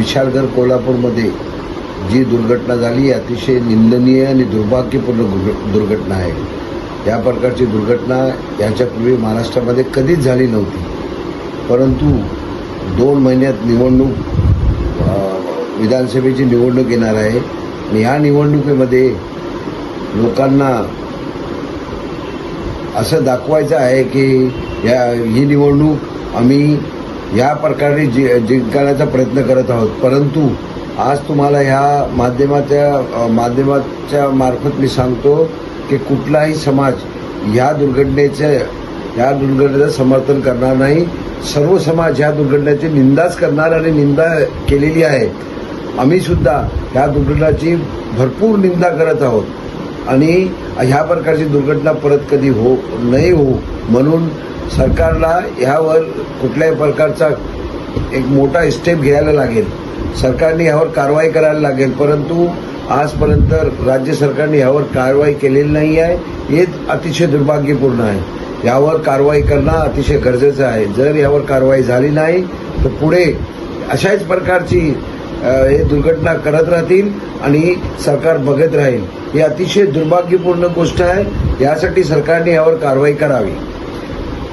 विशालगड कोल्हापूरमध्ये जी दुर्घटना झाली अतिशय निंदनीय आणि दुर्भाग्यपूर्ण दुर्घटना आहे. या प्रकारची दुर्घटना याच्यापूर्वी महाराष्ट्रामध्ये कधीच झाली नव्हती. परंतु दोन महिन्यात निवडणूक विधानसभेची निवडणूक येणार आहे आणि ह्या निवडणुकीमध्ये लोकांना असं दाखवायचं आहे की या ही निवडणूक आम्ही या प्रकारे जि जिंकण्याचा प्रयत्न करत आहोत. परंतु आज तुम्हाला ह्या माध्यमाच्या माध्यमाच्या मार्फत मी सांगतो की कुठलाही समाज ह्या दुर्घटनेचं ह्या दुर्घटनेचं समर्थन करणार नाही. सर्व समाज ह्या दुर्घटनेची निंदाच करणार आणि निंदा केलेली आहे. आम्ही सुद्धा ह्या दुर्घटनाची भरपूर निंदा करत आहोत. आणि ह्या प्रकारची दुर्घटना परत कधी हो नाही हो म्हणून सरकारला ह्यावर कुठल्याही प्रकारचा एक मोठा स्टेप घ्यायला लागेल. सरकारने ह्यावर कारवाई करायला लागेल. परंतु आजपर्यंत राज्य सरकारने ह्यावर कारवाई केलेली नाही आहे. हेच अतिशय दुर्भाग्यपूर्ण आहे. यावर कारवाई करणं अतिशय गरजेचं आहे. जर यावर कारवाई झाली नाही तर पुढे अशाच प्रकारची हे दुर्घटना करत राहतील आणि सरकार बघत राहील. ही अतिशय दुर्भाग्यपूर्ण गोष्ट आहे. यासाठी सरकारने यावर कारवाई करावी.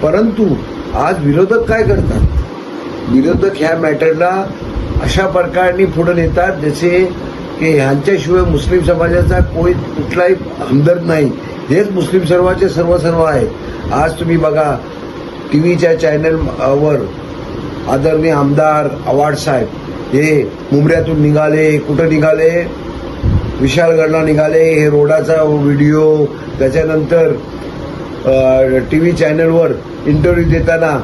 परंतु आज विरोधक काय करतात? विरोधक ह्या मॅटरला अशा प्रकारे पुढे नेतात जसे की ह्यांच्याशिवाय मुस्लिम समाजाचा कोणी कुठलाही हमदर्द नाही. हेच मुस्लिम सर्वाचे सर्व सर्व आहेत. आज तुम्ही बघा टी व्हीच्या चॅनलवर आदरणीय आमदार आवाड साहेब हे मुंबऱ्यातून निघाले कुठं निघाले? विशालगडला निघाले हे रोडाचा व्हिडिओ त्याच्यानंतर टी व्ही चॅनलवर इंटरव्ह्यू देताना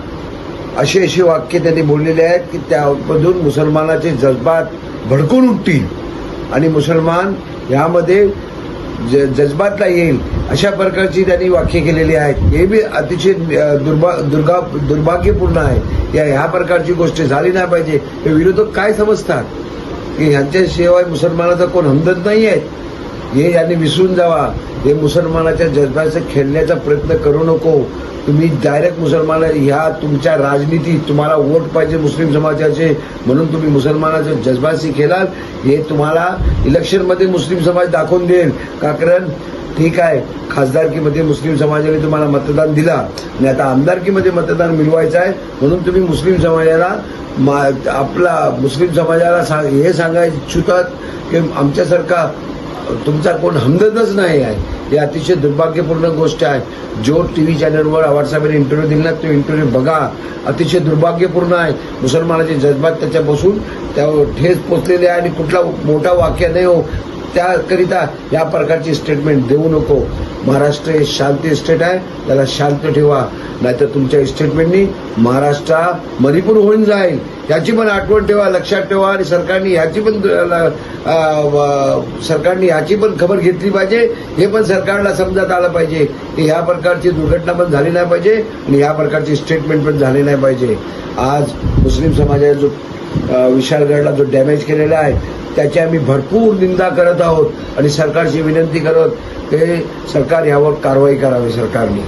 अशी अशी वाक्य त्यांनी बोललेले आहेत की त्यामधून मुसलमानाचे जज्बात भडकून उठतील. आणि मुसलमान ह्यामध्ये ज जज्बातला येईल अशा प्रकारची त्यांनी वाक्य केलेली आहेत. हे बी अतिशय दुर्भा दुर्गा दुर्भाग्यपूर्ण आहे. या ह्या प्रकारची गोष्ट झाली नाही पाहिजे. हे विरोधक काय समजतात? की ह्यांच्याशिवाय मुसलमानाचा कोण हमदत नाही आहेत हे यांनी विसरून जावा. हे मुसलमानाच्या जज्बाचं खेळण्याचा प्रयत्न करू नको. तुम्ही डायरेक्ट मुसलमान ह्या तुमच्या राजनीती तुम्हाला वोट पाहिजे मुस्लिम समाजाचे म्हणून तुम्ही मुसलमानाच्या जज्बाशी खेळाल. हे तुम्हाला इलेक्शनमध्ये मुस्लिम समाज दाखवून देईल. का? कारण ठीक आहे. खासदारकीमध्ये मुस्लिम समाजाने तुम्हाला मतदान दिला. आणि आता आमदारकीमध्ये मतदान मिळवायचं आहे. म्हणून तुम्ही मुस्लिम समाजाला मा- आपला मुस्लिम समाजाला सांग हे सांगायला इच्छितात की आमच्यासारखा तुमचा कोण हमदर्दच नाही आहे. हे अतिशय दुर्भाग्यपूर्ण गोष्ट आहे. जो टी व्ही चॅनलवर व्हॉट्सअपने इंटरव्ह्यू दिला तो इंटरव्ह्यू बघा. अतिशय दुर्भाग्यपूर्ण आहे. मुसलमानाचे जज्बात त्याच्या बसून त्यावर ठेस पोचलेले आहे आणि कुठला मोठा वाक्य नाही हो. त्याकरिता या प्रकारची स्टेटमेंट देऊ नको. महाराष्ट्र हे शांती स्टेट आहे. त्याला शांत ठेवा. नाहीतर तुमच्या स्टेटमेंटनी महाराष्ट्र मणिपूर होऊन जाईल. याची पण आठवण ठेवा लक्षात ठेवा आणि सरकारने ह्याची पण सरकारने ह्याची पण खबर घेतली पाहिजे. हे पण सरकारला समजत आलं पाहिजे की ह्या प्रकारची दुर्घटना पण झाली नाही पाहिजे आणि ह्या प्रकारची स्टेटमेंट पण झाली नाही पाहिजे. आज मुस्लिम समाजाचा जो विशालगडला विशाळगडला जो डॅमेज केलेला आहे त्याची आम्ही भरपूर निंदा करत आहोत आणि सरकारची विनंती करत ते सरकार यावर कारवाई करावी सरकारने.